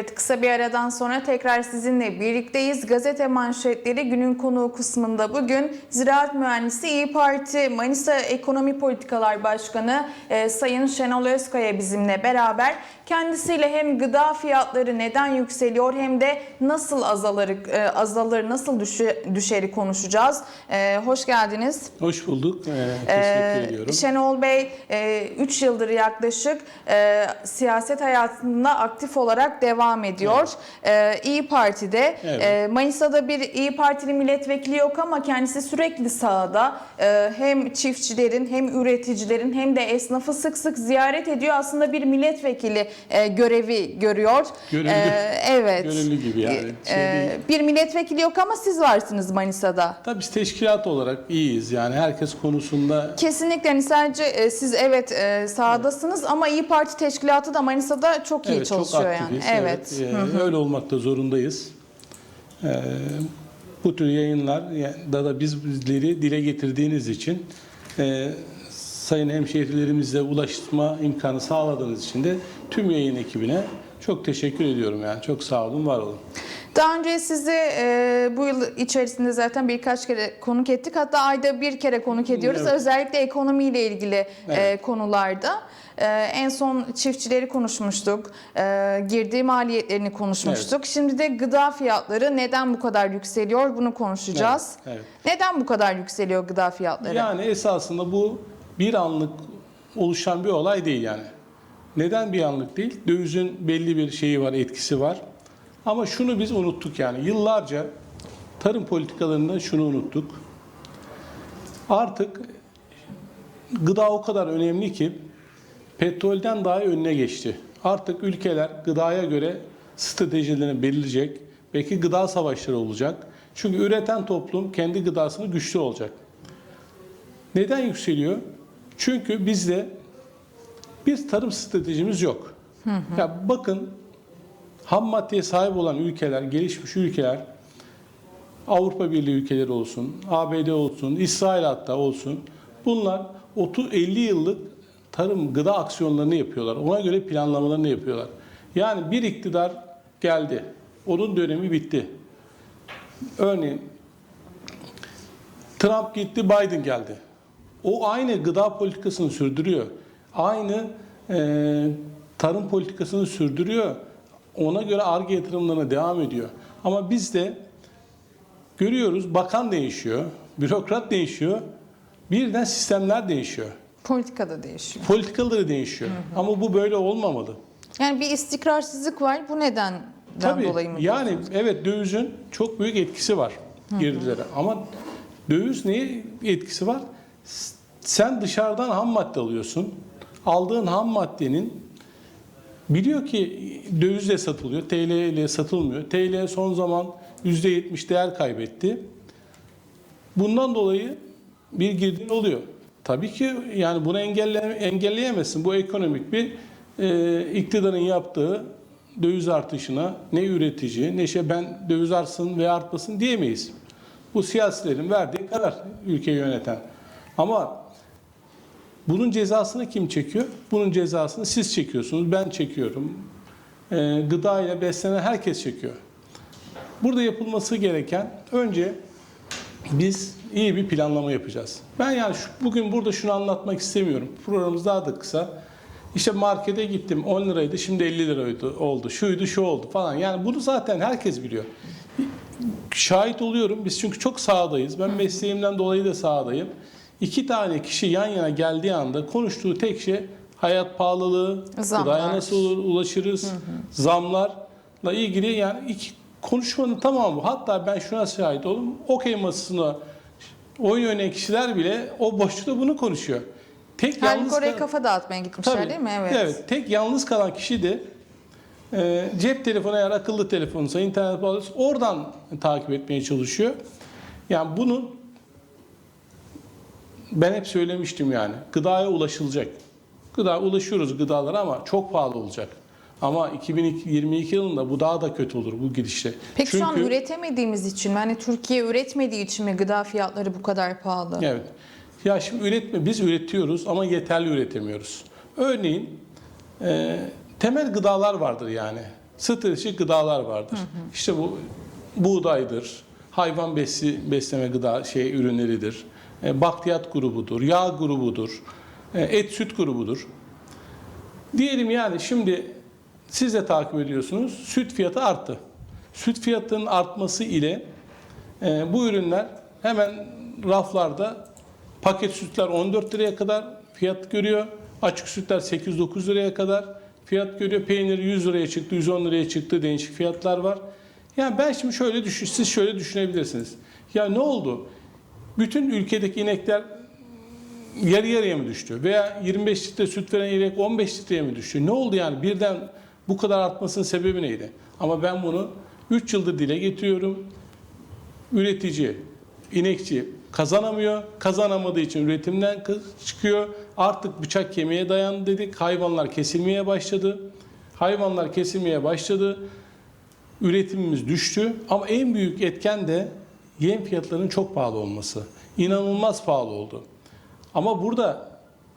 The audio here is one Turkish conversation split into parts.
Evet kısa bir aradan sonra tekrar sizinle birlikteyiz. Gazete manşetleri günün konuğu kısmında bugün Ziraat Mühendisi İyi Parti Manisa Ekonomi Politikalar Başkanı e, Sayın Şenol Özkaya bizimle beraber. Kendisiyle hem gıda fiyatları neden yükseliyor hem de nasıl azalır, e, azalır nasıl düşü, düşeri konuşacağız. E, hoş geldiniz. Hoş bulduk. Ee, teşekkür ediyorum. Şenol Bey 3 yıldır yaklaşık e, siyaset hayatında aktif olarak devam ediyor. Ee, İyi Parti'de. Evet. Ee, Manisa'da bir İyi Partili milletvekili yok ama kendisi sürekli sahada Ee, hem çiftçilerin hem üreticilerin hem de esnafı sık sık ziyaret ediyor. Aslında bir milletvekili e, görevi görüyor. Görevli. Evet. Görevli gibi yani. Şey bir milletvekili yok ama siz varsınız Manisa'da. Tabii biz teşkilat olarak iyiyiz. Yani herkes konusunda Kesinlikle hani sadece e, siz evet e, sahadasınız ama İyi Parti teşkilatı da Manisa'da çok iyi evet, çok çalışıyor yani. aktifiz. Evet. Ee, öyle olmakta zorundayız. Ee, bu tür yayınlar da da bizleri dile getirdiğiniz için e, sayın hemşehrilerimizle ulaşma imkanı sağladığınız için de tüm yayın ekibine çok teşekkür ediyorum yani. Çok sağ olun, var olun. Daha önce sizi e, bu yıl içerisinde zaten birkaç kere konuk ettik. Hatta ayda bir kere konuk ediyoruz. Evet. Özellikle ekonomiyle ilgili e, Evet. konularda. E, en son çiftçileri konuşmuştuk. E, girdi maliyetlerini konuşmuştuk. Şimdi de gıda fiyatları neden bu kadar yükseliyor bunu konuşacağız. Evet, evet. Neden bu kadar yükseliyor gıda fiyatları? Yani esasında bu bir anlık oluşan bir olay değil yani. Neden bir anlık değil? Dövizin belli bir şeyi var, etkisi var. Ama şunu biz unuttuk yani. Yıllarca tarım politikalarında şunu unuttuk. Artık gıda o kadar önemli ki petrolden daha önüne geçti. Artık ülkeler gıdaya göre stratejilerini belirleyecek. Belki gıda savaşları olacak. Çünkü üreten toplum kendi gıdasını güçlü olacak. Neden yükseliyor? Çünkü bizde bir tarım stratejimiz yok. Ya bakın ham maddeye sahip olan ülkeler, gelişmiş ülkeler, Avrupa Birliği ülkeleri olsun, ABD olsun, İsrail hatta olsun. Bunlar 30-50 yıllık tarım gıda aksiyonlarını yapıyorlar. Ona göre planlamalarını yapıyorlar. Yani bir iktidar geldi. Onun dönemi bitti. Örneğin Trump gitti, Biden geldi. O aynı gıda politikasını sürdürüyor. Aynı e, tarım politikasını sürdürüyor. Ona göre ARGE yatırımlarına devam ediyor. Ama bizde görüyoruz bakan değişiyor, bürokrat değişiyor. Birden sistemler değişiyor. Politika da değişiyor. Politikaları değişiyor. Ama bu böyle olmamalı. Yani bir istikrarsızlık var. Bu nedenden Tabii dolayı mı? yani diyorsunuz? evet dövizin çok büyük etkisi var girdilere. Ama döviz neye etkisi var? Sen dışarıdan ham madde alıyorsun. Aldığın ham maddenin biliyor ki dövizle satılıyor. TL ile satılmıyor. TL son zaman %70 değer kaybetti. Bundan dolayı bir girdin oluyor. Tabii ki yani bunu engelle, engelleyemezsin. Bu ekonomik bir e, iktidarın yaptığı döviz artışına ne üretici ne şey ben döviz artsın veya artmasın diyemeyiz. Bu siyasilerin verdiği karar ülkeyi yöneten. Ama bunun cezasını kim çekiyor? Bunun cezasını siz çekiyorsunuz, ben çekiyorum. E, gıda ile beslenen herkes çekiyor. Burada yapılması gereken önce biz iyi bir planlama yapacağız. Ben yani şu, bugün burada şunu anlatmak istemiyorum. Programımız daha da kısa. İşte markete gittim 10 liraydı şimdi 50 liraydı oldu. Şuydu şu oldu falan. Yani bunu zaten herkes biliyor. Şahit oluyorum. Biz çünkü çok sahadayız. Ben mesleğimden dolayı da sahadayım. İki tane kişi yan yana geldiği anda konuştuğu tek şey hayat pahalılığı, Zamlar. gıdaya nasıl ulaşırız, zamlarla ilgili yani iki konuşmanın tamamı. Hatta ben şuna şahit oldum. Okey masasında oyun oynayan kişiler bile o boşlukta bunu konuşuyor. Tek Halbuki oraya kal- kafa dağıtmaya gitmişler Tabii. değil mi? Evet. Evet. Tek yalnız kalan kişi de e, cep telefonu eğer akıllı telefonsa internet bağlantısı oradan takip etmeye çalışıyor. Yani bunu ben hep söylemiştim yani. Gıdaya ulaşılacak. Gıda ulaşıyoruz gıdalara ama çok pahalı olacak. Ama 2022 yılında bu daha da kötü olur bu gidişle. Peki şu an Çünkü- üretemediğimiz için? Yani Türkiye üretmediği için mi gıda fiyatları bu kadar pahalı? Evet. Ya şimdi üretme, biz üretiyoruz ama yeterli üretemiyoruz. Örneğin e, temel gıdalar vardır yani. stratejik gıdalar vardır. İşte bu buğdaydır, hayvan besi, besleme gıda şey ürünleridir, bakliyat grubudur, yağ grubudur, e, et süt grubudur. Diyelim yani şimdi siz de takip ediyorsunuz. Süt fiyatı arttı. Süt fiyatının artması ile e, bu ürünler hemen raflarda paket sütler 14 liraya kadar fiyat görüyor. Açık sütler 8-9 liraya kadar fiyat görüyor. Peynir 100 liraya çıktı, 110 liraya çıktı. Değişik fiyatlar var. Yani ben şimdi şöyle düşün, siz şöyle düşünebilirsiniz. Ya ne oldu? Bütün ülkedeki inekler yarı yarıya mı düştü? Veya 25 litre süt veren inek 15 litreye mi düştü? Ne oldu yani? Birden bu kadar artmasının sebebi neydi? Ama ben bunu 3 yıldır dile getiriyorum. Üretici, inekçi kazanamıyor. Kazanamadığı için üretimden kı- çıkıyor. Artık bıçak kemiğe dayandı dedik. Hayvanlar kesilmeye başladı. Hayvanlar kesilmeye başladı. Üretimimiz düştü. Ama en büyük etken de yem fiyatlarının çok pahalı olması. İnanılmaz pahalı oldu. Ama burada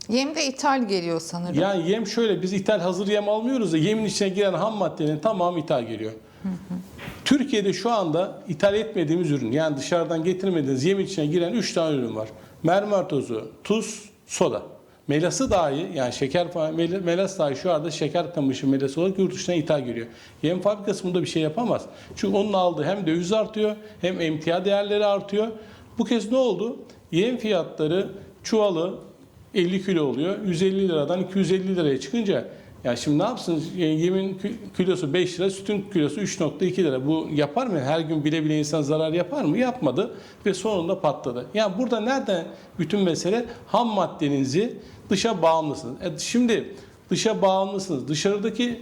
Yem de ithal geliyor sanırım. yani yem şöyle biz ithal hazır yem almıyoruz da yemin içine giren ham maddenin tamamı ithal geliyor. Türkiye'de şu anda ithal etmediğimiz ürün yani dışarıdan getirmediğiniz yemin içine giren 3 tane ürün var. Mermer tozu, tuz, soda. Melası dahi yani şeker melas dahi şu anda şeker kamışı melası olarak yurt dışına ithal geliyor. Yem fabrikası bunda bir şey yapamaz. Çünkü onun aldığı hem döviz artıyor hem emtia değerleri artıyor. Bu kez ne oldu? Yem fiyatları çuvalı 50 kilo oluyor. 150 liradan 250 liraya çıkınca ya şimdi ne yapsın? E, Yemin kilosu 5 lira, sütün kilosu 3.2 lira. Bu yapar mı? Her gün bile bile insan zarar yapar mı? Yapmadı ve sonunda patladı. Yani burada nereden bütün mesele? Ham maddenizi dışa bağımlısınız. E şimdi dışa bağımlısınız. Dışarıdaki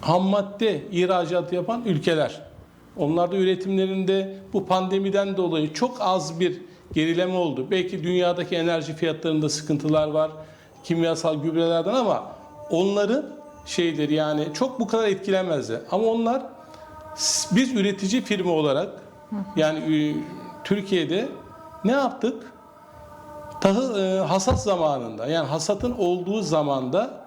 ham madde ihracatı yapan ülkeler. Onlar da üretimlerinde bu pandemiden dolayı çok az bir gerileme oldu. Belki dünyadaki enerji fiyatlarında sıkıntılar var, kimyasal gübrelerden ama onların şeyleri yani çok bu kadar etkilenmezdi. Ama onlar biz üretici firma olarak yani Türkiye'de ne yaptık? Tahıl e, hasat zamanında yani hasatın olduğu zamanda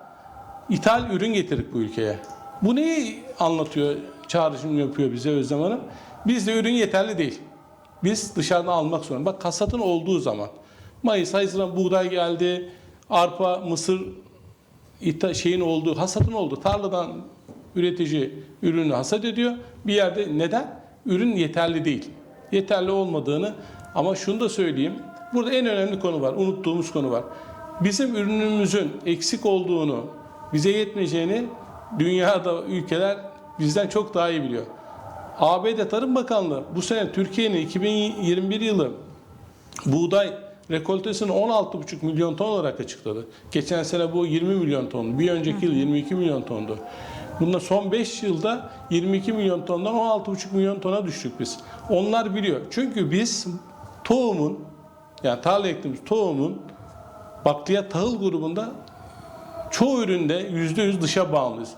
ithal ürün getirdik bu ülkeye. Bu neyi anlatıyor, çağrışım yapıyor bize Özlem Hanım? Bizde ürün yeterli değil. Biz dışarıdan almak zorunda. Bak hasatın olduğu zaman. Mayıs, Haziran buğday geldi, arpa, mısır şeyin olduğu, hasatın olduğu tarladan üretici ürünü hasat ediyor. Bir yerde neden? Ürün yeterli değil. Yeterli olmadığını ama şunu da söyleyeyim. Burada en önemli konu var, unuttuğumuz konu var. Bizim ürünümüzün eksik olduğunu, bize yetmeyeceğini dünyada ülkeler bizden çok daha iyi biliyor. ABD Tarım Bakanlığı bu sene Türkiye'nin 2021 yılı buğday rekoltesini 16,5 milyon ton olarak açıkladı. Geçen sene bu 20 milyon ton, bir önceki yıl 22 milyon tondu. Bunda son 5 yılda 22 milyon tondan 16,5 milyon tona düştük biz. Onlar biliyor. Çünkü biz tohumun yani tarla ektiğimiz tohumun bakliyat tahıl grubunda çoğu üründe %100 dışa bağımlıyız.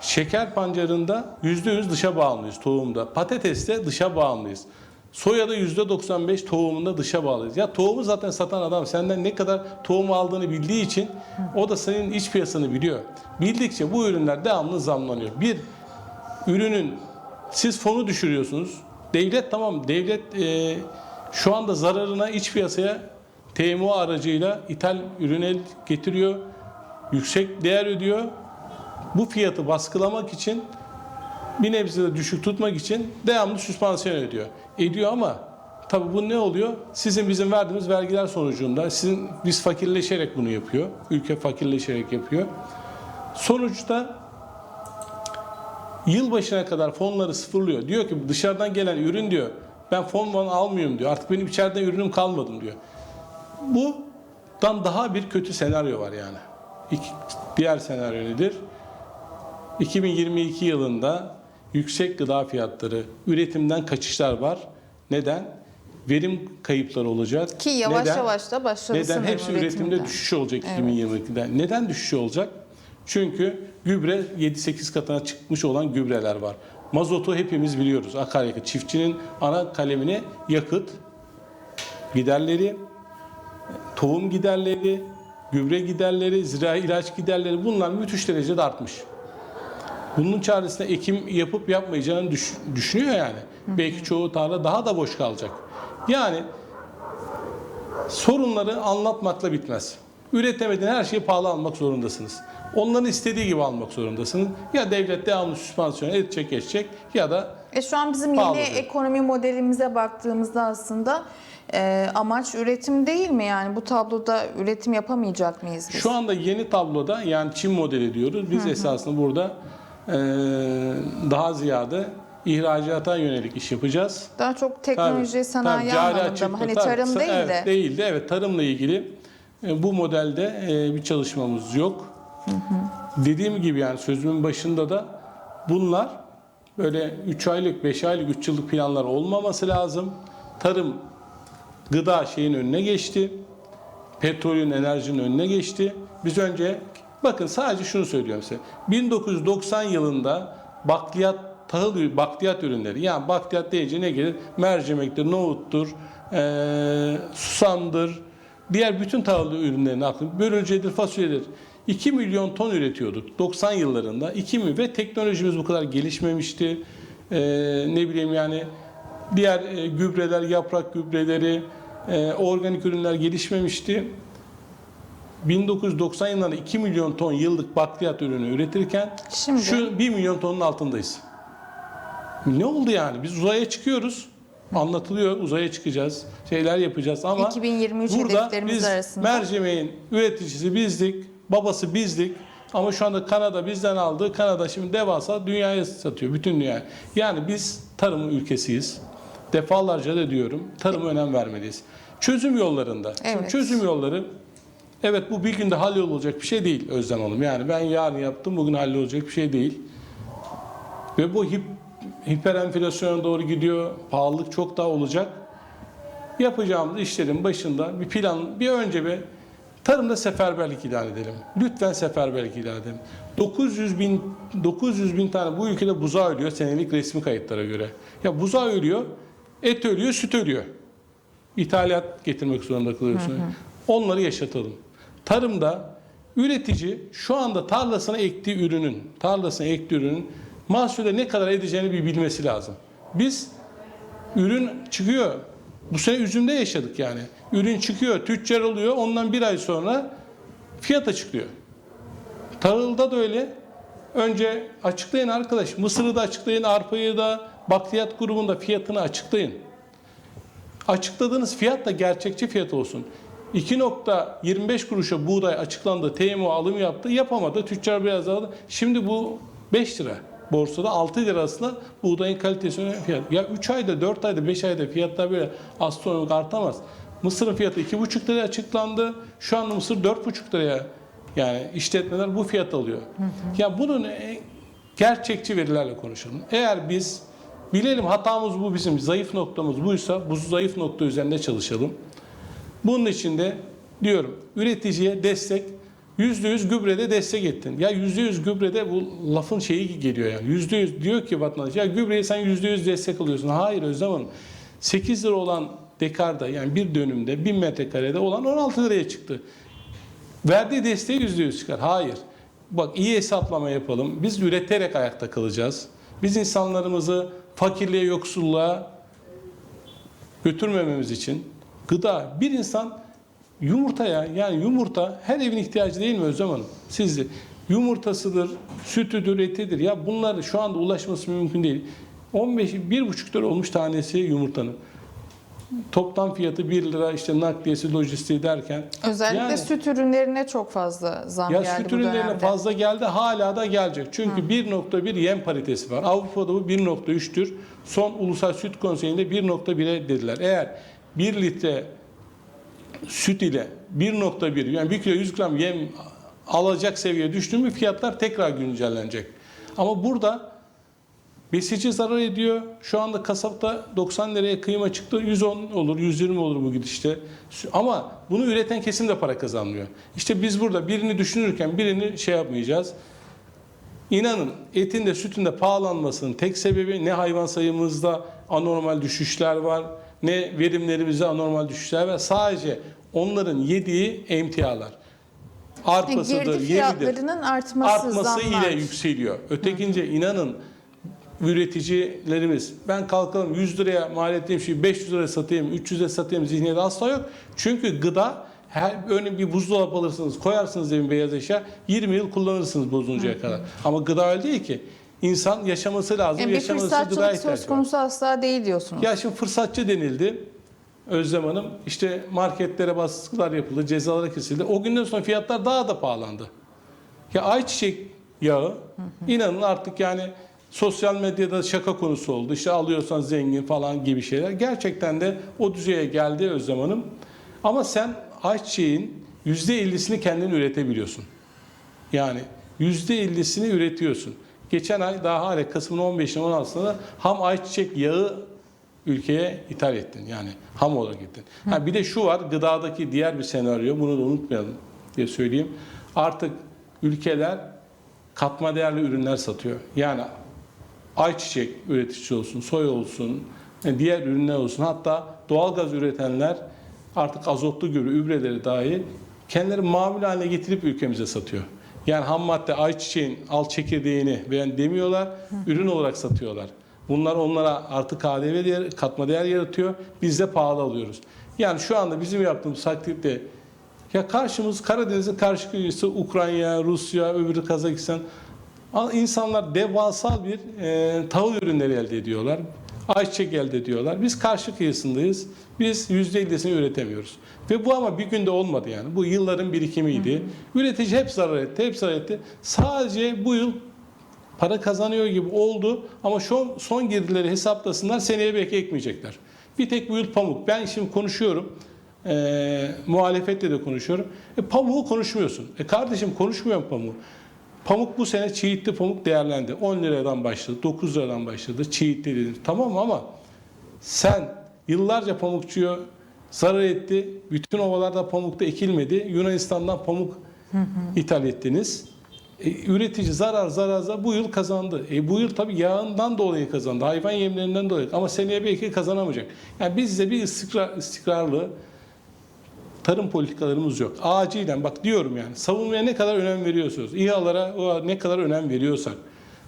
Şeker pancarında %100 dışa bağımlıyız tohumda. Patateste dışa bağımlıyız. Soyada %95 tohumunda dışa bağlıyız. Ya tohumu zaten satan adam senden ne kadar tohum aldığını bildiği için o da senin iç piyasanı biliyor. Bildikçe bu ürünler devamlı zamlanıyor. Bir ürünün siz fonu düşürüyorsunuz. Devlet tamam devlet e, şu anda zararına iç piyasaya TMO aracıyla ithal ürün el getiriyor. Yüksek değer ödüyor. Bu fiyatı baskılamak için bir nebze de düşük tutmak için devamlı süspansiyon ödüyor. Ediyor ama tabii bu ne oluyor? Sizin bizim verdiğimiz vergiler sonucunda sizin biz fakirleşerek bunu yapıyor. Ülke fakirleşerek yapıyor. Sonuçta yıl başına kadar fonları sıfırlıyor. Diyor ki dışarıdan gelen ürün diyor ben fon falan almıyorum diyor. Artık benim içeriden ürünüm kalmadı diyor. Bundan daha bir kötü senaryo var yani. İki, diğer senaryo nedir? 2022 yılında yüksek gıda fiyatları, üretimden kaçışlar var. Neden? Verim kayıpları olacak. Ki yavaş Neden? yavaş da başladı Neden? Hepsi üretimde düşüş olacak Evet. 2022'de. Neden düşüş olacak? Çünkü gübre 7-8 katına çıkmış olan gübreler var. Mazotu hepimiz biliyoruz. Akaryakıt. Çiftçinin ana kalemine yakıt giderleri, tohum giderleri, gübre giderleri, zirai ilaç giderleri bunlar müthiş derecede artmış. Bunun çaresinde ekim yapıp yapmayacağını düş- düşünüyor yani. Belki çoğu tarla daha da boş kalacak. Yani sorunları anlatmakla bitmez. Üretemediğin her şeyi pahalı almak zorundasınız. Onların istediği gibi almak zorundasınız. Ya devlet devamlı süspansiyon edecek geçecek ya da E şu an bizim yeni diyor. ekonomi modelimize baktığımızda aslında e, amaç üretim değil mi? Yani bu tabloda üretim yapamayacak mıyız biz? Şu anda yeni tabloda yani Çin modeli diyoruz. Biz esasında burada daha ziyade ihracata yönelik iş yapacağız. Daha çok teknoloji, Tabii, sanayi tabii, anlamında mı? Hani tabii, tarım sa- değil evet, de. Değildi. Evet tarımla ilgili e, bu modelde e, bir çalışmamız yok. Dediğim gibi yani sözümün başında da bunlar böyle 3 aylık, 5 aylık, 3 yıllık planlar olmaması lazım. Tarım, gıda şeyin önüne geçti. Petrolün, enerjinin önüne geçti. Biz önce bakın sadece şunu söylüyorum size. 1990 yılında bakliyat tahıl bakliyat ürünleri yani bakliyat deyince ne gelir? Mercimektir, nohuttur, eee, susamdır, diğer bütün tahıl ürünlerinin aklına börülcedir, fasulyedir. 2 milyon ton üretiyorduk 90 yıllarında. 2 mi ve teknolojimiz bu kadar gelişmemişti. Eee, ne bileyim yani diğer e, gübreler, yaprak gübreleri, e, organik ürünler gelişmemişti. 1990 yıllarında 2 milyon ton yıllık bakliyat ürünü üretirken Şimdi? şu 1 milyon tonun altındayız. Ne oldu yani? Biz uzaya çıkıyoruz. Anlatılıyor uzaya çıkacağız. Şeyler yapacağız ama 2023 burada biz arasında. mercimeğin üreticisi bizdik, babası bizdik. Ama şu anda Kanada bizden aldı. Kanada şimdi devasa dünyaya satıyor. Bütün dünya. Yani biz tarım ülkesiyiz. Defalarca da diyorum. Tarıma önem vermeliyiz. Çözüm yollarında. Şimdi Evet. çözüm yolları Evet bu bir günde hallolacak bir şey değil Özlem Hanım. Yani ben yarın yaptım bugün hallolacak bir şey değil. Ve bu hip, hiper enflasyona doğru gidiyor. Pahalılık çok daha olacak. Yapacağımız işlerin başında bir plan, bir önce bir tarımda seferberlik ilan edelim. Lütfen seferberlik ilan edelim. 900 bin, 900 bin tane bu ülkede buzağı ölüyor senelik resmi kayıtlara göre. Ya buzağı ölüyor, et ölüyor, süt ölüyor. İthalat getirmek zorunda kalıyorsun. Onları yaşatalım. Tarımda üretici şu anda tarlasına ektiği ürünün, tarlasına ektiği ürünün mahsulde ne kadar edeceğini bir bilmesi lazım. Biz ürün çıkıyor. Bu sene üzümde yaşadık yani. Ürün çıkıyor, tüccar oluyor. Ondan bir ay sonra fiyat açıklıyor. Tarılda da öyle. Önce açıklayın arkadaş. Mısırı da açıklayın, arpayı da, bakliyat grubunda fiyatını açıklayın. Açıkladığınız fiyat da gerçekçi fiyat olsun. 2.25 kuruşa buğday açıklandı. TMO alım yaptı. Yapamadı. Tüccar biraz aldı. Şimdi bu 5 lira. Borsada 6 lirasına buğdayın kalitesi önemli fiyat. Ya 3 ayda, 4 ayda, 5 ayda fiyatlar böyle astronomik artamaz. Mısırın fiyatı 2,5 liraya açıklandı. Şu anda mısır 4,5 liraya yani işletmeler bu fiyat alıyor. Ya bunun e, gerçekçi verilerle konuşalım. Eğer biz bilelim hatamız bu bizim zayıf noktamız buysa bu zayıf nokta üzerinde çalışalım. Bunun için de diyorum üreticiye destek %100 gübrede destek ettin. Ya %100 gübrede bu lafın şeyi geliyor yani. %100 diyor ki vatandaş ya gübreye sen %100 destek alıyorsun. Hayır Özlem Hanım. 8 lira olan dekarda yani bir dönümde 1000 metrekarede olan 16 liraya çıktı. Verdiği desteği %100 çıkar. Hayır. Bak iyi hesaplama yapalım. Biz üreterek ayakta kalacağız. Biz insanlarımızı fakirliğe, yoksulluğa götürmememiz için gıda bir insan yumurtaya yani yumurta her evin ihtiyacı değil mi Özlem Hanım? Sizde yumurtasıdır, sütüdür, etidir. Ya bunlar şu anda ulaşması mümkün değil. 15 1,5 lira olmuş tanesi yumurtanın. Toplam fiyatı 1 lira işte nakliyesi, lojistiği derken. Özellikle Yani- süt ürünlerine çok fazla zam ya geldi süt ürünlerine dönemde. fazla geldi hala da gelecek. Çünkü 1.1 yem paritesi var. Avrupa'da bu 1.3'tür. Son Ulusal Süt Konseyi'nde 1.1'e dediler. Eğer 1 litre süt ile 1.1 yani 1 kilo 100 gram yem alacak seviyeye düştü mü fiyatlar tekrar güncellenecek. Ama burada besici zarar ediyor. Şu anda kasapta 90 liraya kıyma çıktı. 110 olur, 120 olur bu gidişte. Ama bunu üreten kesim de para kazanmıyor. İşte biz burada birini düşünürken birini şey yapmayacağız. İnanın etin de sütün de pahalanmasının tek sebebi ne hayvan sayımızda anormal düşüşler var, ne verimlerimizde anormal düşüşler var. Sadece onların yediği emtialar. yemidir fiyatlarının artması, artması zamlar. ile yükseliyor. Ötekince inanın üreticilerimiz ben kalkalım 100 liraya mal ettiğim şeyi 500 liraya satayım, 300'e satayım zihniyeti asla yok. Çünkü gıda her örneğin bir buzdolabı alırsınız, koyarsınız evin beyaz eşya 20 yıl kullanırsınız bozuluncaya kadar. Ama gıda öyle değil ki. İnsan yaşaması lazım. Yani bir yaşaması fırsatçılık söz var. konusu asla değil diyorsunuz. Ya şimdi fırsatçı denildi. Özlem Hanım işte marketlere baskılar yapıldı, cezalar kesildi. O günden sonra fiyatlar daha da pahalandı. Ya ayçiçek yağı inanın artık yani sosyal medyada şaka konusu oldu. İşte alıyorsan zengin falan gibi şeyler. Gerçekten de o düzeye geldi Özlem Hanım. Ama sen ayçiçeğin %50'sini kendin üretebiliyorsun. Yani %50'sini üretiyorsun. Geçen ay daha hala Kasım'ın 15'ine 16'sında ham ayçiçek yağı ülkeye ithal ettin. Yani ham olarak ettin. Ha, bir de şu var gıdadaki diğer bir senaryo bunu da unutmayalım diye söyleyeyim. Artık ülkeler katma değerli ürünler satıyor. Yani ayçiçek üreticisi olsun, soy olsun, e, diğer ürünler olsun. Hatta doğalgaz üretenler artık azotlu gübre, übreleri dahi kendileri mamul haline getirip ülkemize satıyor. Yani ham madde ayçiçeğin al çekirdeğini ben demiyorlar, ürün olarak satıyorlar. Bunlar onlara artık KDV değer, katma değer yaratıyor. Biz de pahalı alıyoruz. Yani şu anda bizim yaptığımız takdirde ya karşımız Karadeniz'in karşı kıyısı Ukrayna, Rusya, öbürü Kazakistan. İnsanlar devasal bir e, tahıl ürünleri elde ediyorlar. Ayçiçek elde ediyorlar. Biz karşı kıyısındayız. Biz %50'sini üretemiyoruz. Ve bu ama bir günde olmadı yani. Bu yılların birikimiydi. Üretici hep zarar etti, hep zarar etti. Sadece bu yıl para kazanıyor gibi oldu ama şu son girdileri hesaplasınlar seneye belki ekmeyecekler. Bir tek bu yıl pamuk. Ben şimdi konuşuyorum. E, muhalefetle de konuşuyorum. E, pamuğu konuşmuyorsun. E kardeşim konuşmuyorum pamuğu. Pamuk bu sene çiğitli pamuk değerlendi. 10 liradan başladı, 9 liradan başladı. Çiğitli dedim. Tamam ama sen yıllarca pamukçuya zarar etti. Bütün ovalarda pamukta ekilmedi. Yunanistan'dan pamuk ithal ettiniz. E, üretici zarar zarar zarar bu yıl kazandı. E, bu yıl tabii yağından dolayı kazandı. Hayvan yemlerinden dolayı. Ama seneye belki kazanamayacak. Yani bizde bir istikrar, istikrarlı tarım politikalarımız yok. Acilen bak diyorum yani savunmaya ne kadar önem veriyorsunuz, İHA'lara ne kadar önem veriyorsak,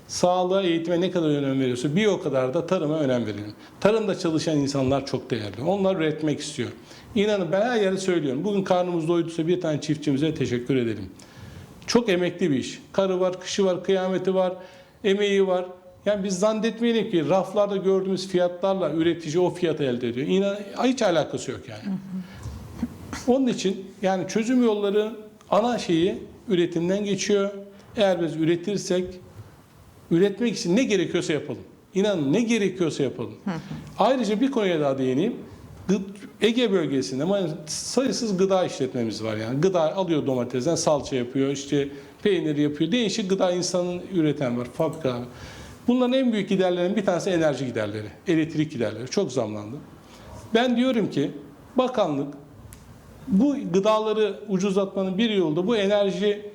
sağlığa, eğitime ne kadar önem veriyorsa bir o kadar da tarıma önem verelim. Tarımda çalışan insanlar çok değerli. Onlar üretmek istiyor. İnanın ben her yerde söylüyorum. Bugün karnımız doyduysa bir tane çiftçimize teşekkür edelim. Çok emekli bir iş. Karı var, kışı var, kıyameti var, emeği var. Yani biz zannetmeyelim ki raflarda gördüğümüz fiyatlarla üretici o fiyatı elde ediyor. İnan hiç alakası yok yani. Onun için yani çözüm yolları ana şeyi üretimden geçiyor. Eğer biz üretirsek üretmek için ne gerekiyorsa yapalım. İnanın ne gerekiyorsa yapalım. Ayrıca bir konuya daha değineyim. Ege bölgesinde sayısız gıda işletmemiz var yani. Gıda alıyor domatesden salça yapıyor, işte peynir yapıyor. Değişik gıda insanın üreten var, fabrika. Bunların en büyük giderlerinin bir tanesi enerji giderleri, elektrik giderleri. Çok zamlandı. Ben diyorum ki bakanlık bu gıdaları ucuzlatmanın bir yolu da bu enerji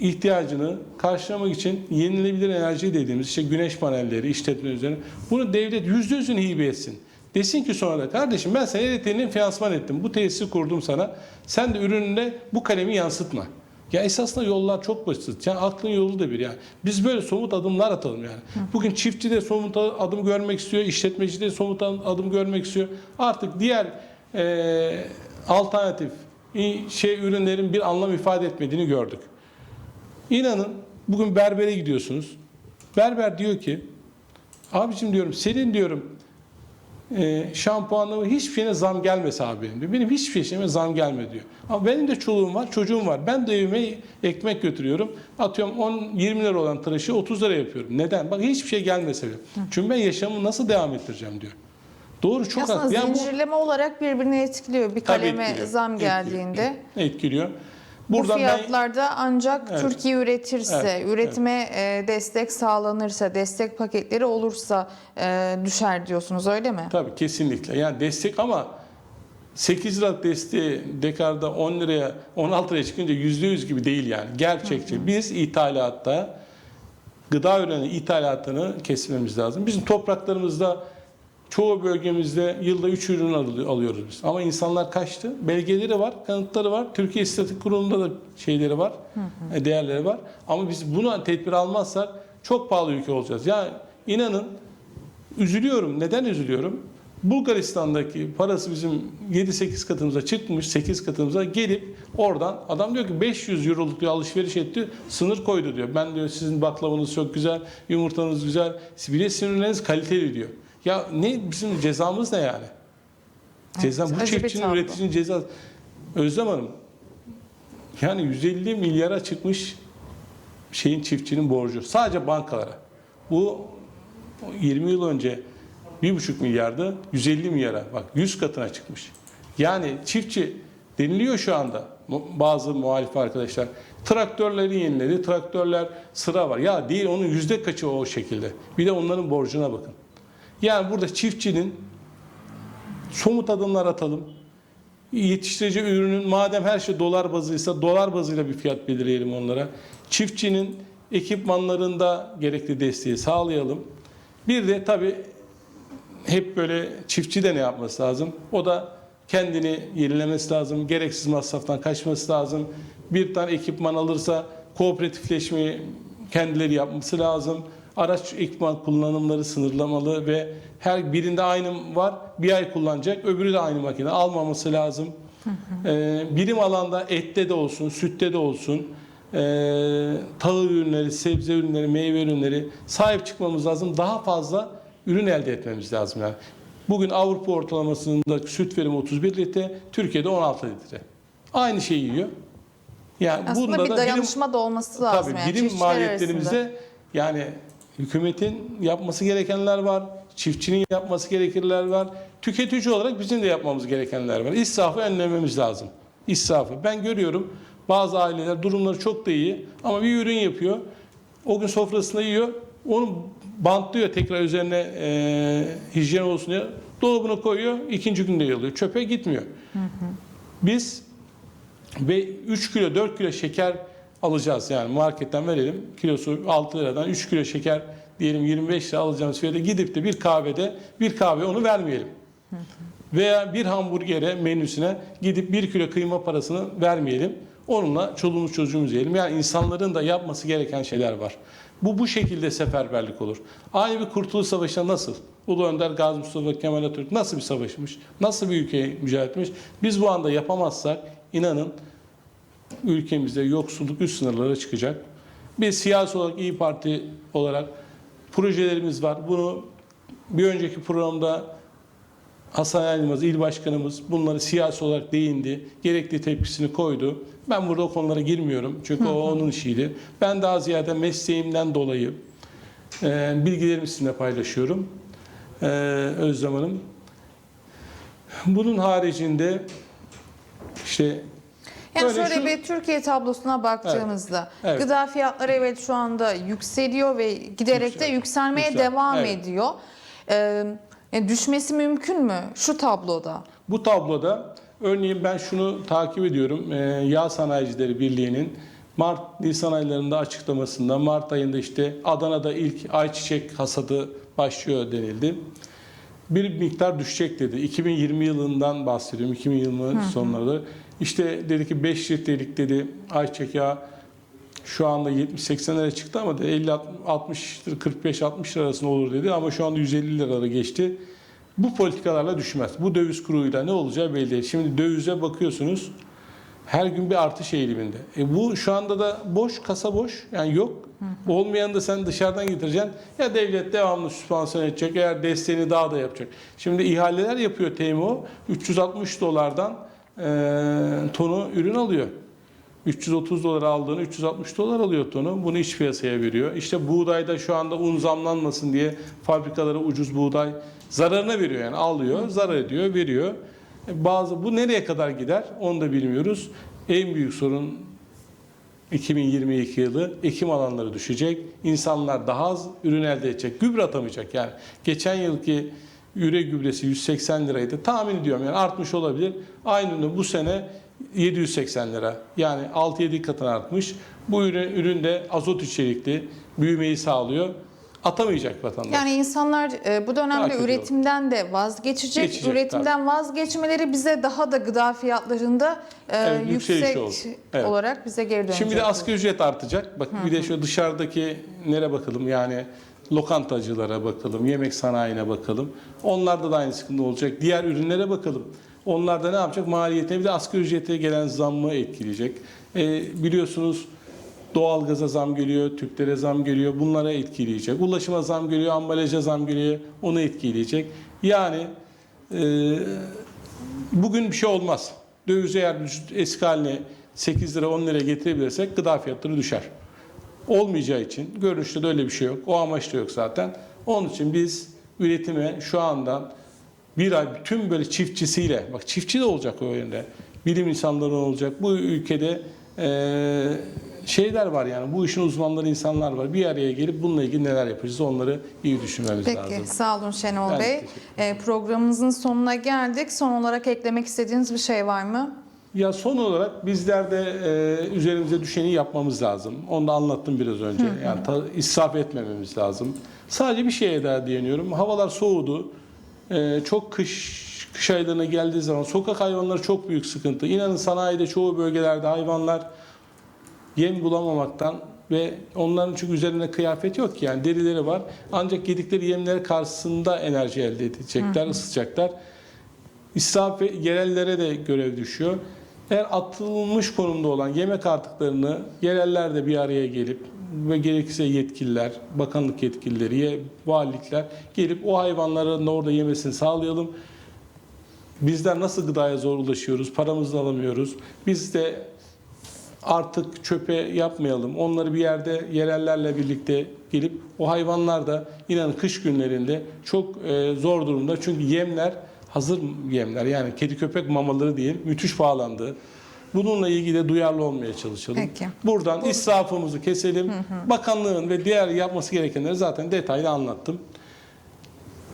ihtiyacını karşılamak için yenilebilir enerji dediğimiz işte güneş panelleri, işletme üzerine bunu devlet yüzde yüzünü hibe etsin. Desin ki sonra da kardeşim ben sana elektriğini finansman ettim. Bu tesisi kurdum sana. Sen de ürününe bu kalemi yansıtma. Ya esasında yollar çok basit. Yani aklın yolu da bir yani. Biz böyle somut adımlar atalım yani. Bugün çiftçi de somut adım görmek istiyor, işletmeci de somut adım görmek istiyor. Artık diğer eee, alternatif şey ürünlerin bir anlam ifade etmediğini gördük. İnanın bugün berbere gidiyorsunuz. Berber diyor ki abicim diyorum senin diyorum e, şampuanlama hiçbir şeyine zam gelmese abi benim diyor. Benim hiçbir şeyime zam gelme diyor. Ama benim de çoluğum var, çocuğum var. Ben de evime ekmek götürüyorum. Atıyorum 10-20 lira olan tıraşı 30 lira yapıyorum. Neden? Bak hiçbir şey gelmese bile. Çünkü ben yaşamımı nasıl devam ettireceğim diyor. Doğru çok Aslında haklı. Yani bu- zincirleme olarak birbirini etkiliyor. Bir kaleme etkiliyor. zam Etkiliyor. geldiğinde. etkiliyor. Bu Buradan ben fiyatlarda ancak Evet. Türkiye üretirse, Evet, üretime e, destek sağlanırsa, destek paketleri olursa e, düşer diyorsunuz öyle mi? Tabii kesinlikle. Yani destek ama 8 lira desteği dekarda 10 liraya 16 liraya çıkınca %100 gibi değil yani. Gerçekçi. Biz ithalatta gıda ürünü ithalatını kesmemiz lazım. Bizim topraklarımızda Çoğu bölgemizde yılda 3 ürün alıyor- alıyoruz biz. Ama insanlar kaçtı? Belgeleri var, kanıtları var. Türkiye İstatistik Kurulu'nda da şeyleri var, e, değerleri var. Ama biz buna tedbir almazsak çok pahalı ülke olacağız. Ya inanın üzülüyorum. Neden üzülüyorum? Bulgaristan'daki parası bizim 7-8 katımıza çıkmış, 8 katımıza gelip oradan adam diyor ki 500 euroluk diyor alışveriş etti, sınır koydu diyor. Ben diyor sizin baklavanız çok güzel, yumurtanız güzel, bir de sizin ürünleriniz kaliteli diyor. Ya ne bizim cezamız ne yani? Ceza Evet, bu çiftçinin üreticinin cezası. Özlem Hanım yani 150 milyara çıkmış şeyin çiftçinin borcu sadece bankalara. Bu 20 yıl önce 1,5 milyardı 150 milyara bak 100 katına çıkmış. Yani çiftçi deniliyor şu anda bazı muhalif arkadaşlar. Traktörleri yeniledi, traktörler sıra var. Ya değil onun yüzde kaçı o şekilde. Bir de onların borcuna bakın. Yani burada çiftçinin somut adımlar atalım. Yetiştirici ürünün madem her şey dolar bazıysa dolar bazıyla bir fiyat belirleyelim onlara. Çiftçinin ekipmanlarında gerekli desteği sağlayalım. Bir de tabii hep böyle çiftçi de ne yapması lazım? O da kendini yenilemesi lazım. Gereksiz masraftan kaçması lazım. Bir tane ekipman alırsa kooperatifleşmeyi kendileri yapması lazım. Araç ekipman kullanımları sınırlamalı ve her birinde aynı var. Bir ay kullanacak, öbürü de aynı makine almaması lazım. Ee, birim alanda ette de olsun, sütte de olsun, ee, tahıl ürünleri, sebze ürünleri, meyve ürünleri sahip çıkmamız lazım. Daha fazla ürün elde etmemiz lazım yani. Bugün Avrupa ortalamasında süt verimi 31 litre, Türkiye'de 16 litre. Aynı şeyi yiyor. Yani Aslında bunda bir da dayanışma da olması lazım. Tabii yani birim çiftçiler arasında. maliyetlerimizde yani hükümetin yapması gerekenler var, çiftçinin yapması gerekenler var, tüketici olarak bizim de yapmamız gerekenler var. İsrafı önlememiz lazım. İsrafı. Ben görüyorum bazı aileler durumları çok da iyi ama bir ürün yapıyor. O gün sofrasında yiyor. Onu bantlıyor tekrar üzerine e, hijyen olsun diye. Dolabına koyuyor. ikinci günde yalıyor. Çöpe gitmiyor. Biz ve 3 kilo 4 kilo şeker alacağız yani marketten verelim kilosu 6 liradan 3 kilo şeker diyelim 25 lira alacağımız fiyata gidip de bir kahvede bir kahve onu vermeyelim. Veya bir hamburgere menüsüne gidip 1 kilo kıyma parasını vermeyelim. Onunla çoluğumuz çocuğumuz yiyelim. Yani insanların da yapması gereken şeyler var. Bu bu şekilde seferberlik olur. Aynı bir Kurtuluş Savaşı'na nasıl? Ulu Önder Gazi Mustafa Kemal Atatürk nasıl bir savaşmış? Nasıl bir ülkeyi mücadele etmiş? Biz bu anda yapamazsak inanın ülkemizde yoksulluk üst sınırlara çıkacak. Biz siyasi olarak İyi Parti olarak projelerimiz var. Bunu bir önceki programda Hasan Yılmaz il başkanımız bunları siyasi olarak değindi. Gerekli tepkisini koydu. Ben burada o konulara girmiyorum. Çünkü o onun işiydi. Ben daha ziyade mesleğimden dolayı e, bilgilerimi sizinle paylaşıyorum. E, Özlem Hanım. Bunun haricinde işte Yani Böyle şöyle şu- bir Türkiye tablosuna baktığımızda Evet. gıda fiyatları evet şu anda yükseliyor ve giderek de Yüksel- yükselmeye yüksel- devam evet. ediyor. Ee, yani düşmesi mümkün mü şu tabloda? Bu tabloda örneğin ben şunu takip ediyorum. Ee, Yağ Sanayicileri Birliği'nin Mart Nisan aylarında açıklamasında Mart ayında işte Adana'da ilk ayçiçek hasadı başlıyor denildi. Bir miktar düşecek dedi. 2020 yılından bahsediyorum. 2020 sonları. İşte dedi ki 5 litrelik dedi ayçiçek yağı şu anda 70-80 lira çıktı ama de 50 60 45-60 lira arasında olur dedi ama şu anda 150 liralara geçti. Bu politikalarla düşmez. Bu döviz kuruyla ne olacağı belli değil. Şimdi dövize bakıyorsunuz her gün bir artış eğiliminde. E bu şu anda da boş, kasa boş. Yani yok. Olmayanı da sen dışarıdan getireceksin. Ya devlet devamlı süspansiyon edecek, eğer desteğini daha da yapacak. Şimdi ihaleler yapıyor TMO. 360 dolardan e, tonu ürün alıyor. 330 dolar aldığını 360 dolar alıyor tonu. Bunu iç piyasaya veriyor. İşte buğdayda şu anda un zamlanmasın diye fabrikalara ucuz buğday zararına veriyor yani alıyor, zarar ediyor, veriyor. E, Bazı bu nereye kadar gider onu da bilmiyoruz. En büyük sorun 2022 yılı ekim alanları düşecek. İnsanlar daha az ürün elde edecek. Gübre atamayacak yani. Geçen yılki üre gübresi 180 liraydı. Tahmin ediyorum yani artmış olabilir. Aynı bu sene 780 lira. Yani 6-7 katına artmış. Bu ürün, ürün de azot içerikli büyümeyi sağlıyor. Atamayacak vatandaş. Yani insanlar e, bu dönemde kötü üretimden de vazgeçecek. Geçecek, Üretimden vazgeçmeleri bize daha da gıda fiyatlarında e, Evet, yüksek. Evet. olarak bize geri dönecek. Şimdi de asgari ücret artacak. Bak bir de şu dışarıdaki nere bakalım yani lokantacılara bakalım, yemek sanayine bakalım. Onlarda da aynı sıkıntı olacak. Diğer ürünlere bakalım. Onlar da ne yapacak? Maliyetine bir de asgari ücrete gelen zammı etkileyecek. Ee, biliyorsunuz doğalgaza zam geliyor, tüplere zam geliyor. Bunlara etkileyecek. Ulaşıma zam geliyor, ambalaja zam geliyor. Onu etkileyecek. Yani e, bugün bir şey olmaz. Döviz eğer eski haline 8 lira 10 lira getirebilirsek gıda fiyatları düşer. Olmayacağı için görünüşte de öyle bir şey yok. O amaç da yok zaten. Onun için biz üretime şu andan bir ay tüm böyle çiftçisiyle, bak çiftçi de olacak o yönde. Bilim insanları olacak. Bu ülkede eee, şeyler var yani bu işin uzmanları insanlar var. Bir araya gelip bununla ilgili neler yapacağız onları iyi düşünmemiz Peki lazım. sağ olun Şenol Ben Bey. E, programımızın sonuna geldik. Son olarak eklemek istediğiniz bir şey var mı? Ya son olarak bizler de e, üzerimize düşeni yapmamız lazım. Onu da anlattım biraz önce. Yani ta, israf etmememiz lazım. Sadece bir şeye daha değiniyorum. Havalar soğudu. E, çok kış kış aylarına geldiği zaman sokak hayvanları çok büyük sıkıntı. İnanın sanayide çoğu bölgelerde hayvanlar yem bulamamaktan ve onların çünkü üzerine kıyafet yok ki yani derileri var. Ancak yedikleri yemler karşısında enerji elde edecekler, ısıtacaklar. İsraf ve yerellere de görev düşüyor. Eğer atılmış konumda olan yemek artıklarını yereller de bir araya gelip ve gerekirse yetkililer, bakanlık yetkilileri, ye- valilikler gelip o hayvanların da orada yemesini sağlayalım. Bizler nasıl gıdaya zor ulaşıyoruz, paramızla alamıyoruz. Biz de artık çöpe yapmayalım. Onları bir yerde yerellerle birlikte gelip o hayvanlar da inanın kış günlerinde çok e, zor durumda. Çünkü yemler hazır yemler yani kedi köpek mamaları diyelim müthiş pahalandı. Bununla ilgili de duyarlı olmaya çalışalım. Peki. Buradan israfımızı keselim. Bakanlığın ve diğer yapması gerekenleri zaten detaylı anlattım.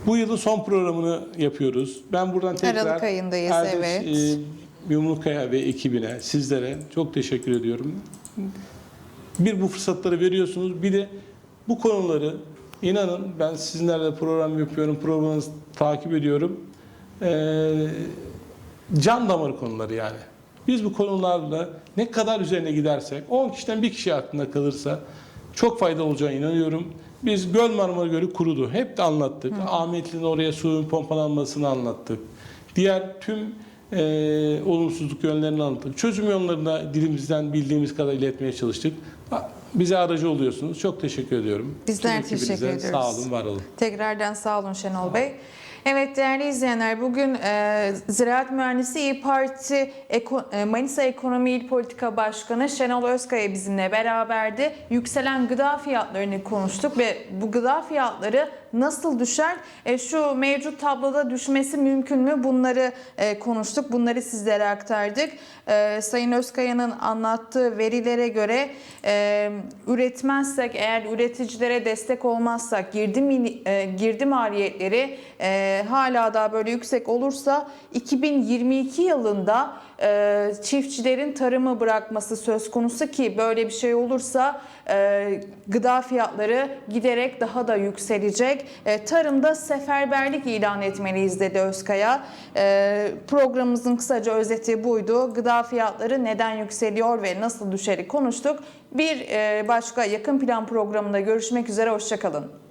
Bu yılın son programını yapıyoruz. Ben buradan tekrar Aralık ayındayız, Erdeş, evet. e, Yumrukaya ve ekibine, sizlere çok teşekkür ediyorum. Bir bu fırsatları veriyorsunuz. Bir de bu konuları inanın ben sizinlerle program yapıyorum, programınızı takip ediyorum. Ee, can damarı konuları yani. Biz bu konularla ne kadar üzerine gidersek 10 kişiden bir kişi aklında kalırsa çok faydalı olacağına inanıyorum. Biz Göl Marmara Gölü kurudu. Hep de anlattık. Ahmetli'nin oraya suyun pompalanmasını anlattık. Diğer tüm e, olumsuzluk yönlerini anlattık. Çözüm yollarını dilimizden bildiğimiz kadar iletmeye çalıştık. Bize aracı oluyorsunuz. Çok teşekkür ediyorum. Bizler Tüm teşekkür ediyoruz. Sağ olun, var olun. Tekrardan sağ olun Şenol Bey. Evet değerli izleyenler bugün e, Ziraat Mühendisi İyi Parti Eko- e, Manisa Ekonomi İl Politika Başkanı Şenol Özkaya bizimle beraberdi. Yükselen gıda fiyatlarını konuştuk ve bu gıda fiyatları nasıl düşer? E, şu mevcut tabloda düşmesi mümkün mü? Bunları e, konuştuk. Bunları sizlere aktardık. E, Sayın Özkaya'nın anlattığı verilere göre e, üretmezsek eğer üreticilere destek olmazsak girdi, e, girdi maliyetleri e, hala daha böyle yüksek olursa 2022 yılında e, çiftçilerin tarımı bırakması söz konusu ki böyle bir şey olursa e, gıda fiyatları giderek daha da yükselecek. E, tarımda seferberlik ilan etmeliyiz dedi Özkaya. E, programımızın kısaca özeti buydu. Gıda fiyatları neden yükseliyor ve nasıl düşeri konuştuk. Bir e, başka yakın plan programında görüşmek üzere. Hoşçakalın.